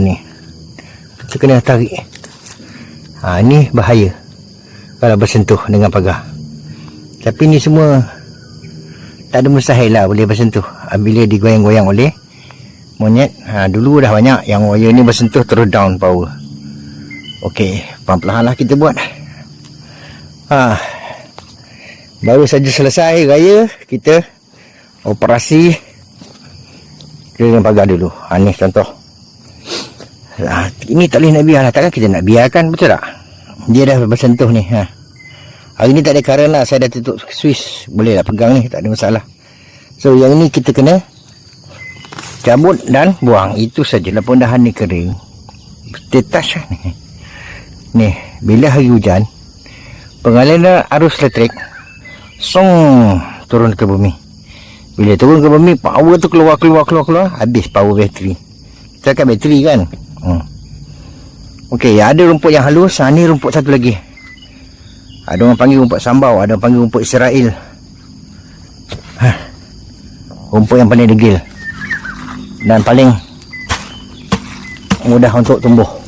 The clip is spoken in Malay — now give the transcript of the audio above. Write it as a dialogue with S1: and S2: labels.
S1: ni. Kita kena tarik. Ha, ni bahaya. Kalau bersentuh dengan pagar. Tapi ni semua tak ada mustahil lah boleh bersentuh. Ha, Bila digoyang-goyang oleh monyet. Ha, dulu dah banyak yang wire ni bersentuh terus down power. Okey, pelan-pelan lah kita buat. Ha, baru saja selesai raya kita operasi keliling pagar dulu. Ha, ni contoh. Ha, ini tak boleh nak biar lah. Takkan kita nak biarkan betul tak? Dia dah bersentuh ni. Ha. Hari ni tak ada current lah. Saya dah tutup switch. Boleh lah pegang ni. Tak ada masalah. So yang ni kita kena cabut dan buang. Itu saja. Lepas dahan ni kering. Tetas lah ni. Ni. Bila hari hujan. Pengaliran arus elektrik. Song. Turun ke bumi. Bila turun ke bumi. Power tu keluar, keluar, keluar, keluar. Habis power bateri. Kan bateri kan. Hmm. Okey, ada rumput yang halus. Ha, ni rumput satu lagi. Ada orang panggil rumput sambau. Ada orang panggil rumput Israel. Ha. Rumput yang paling degil. Dan paling mudah untuk tumbuh.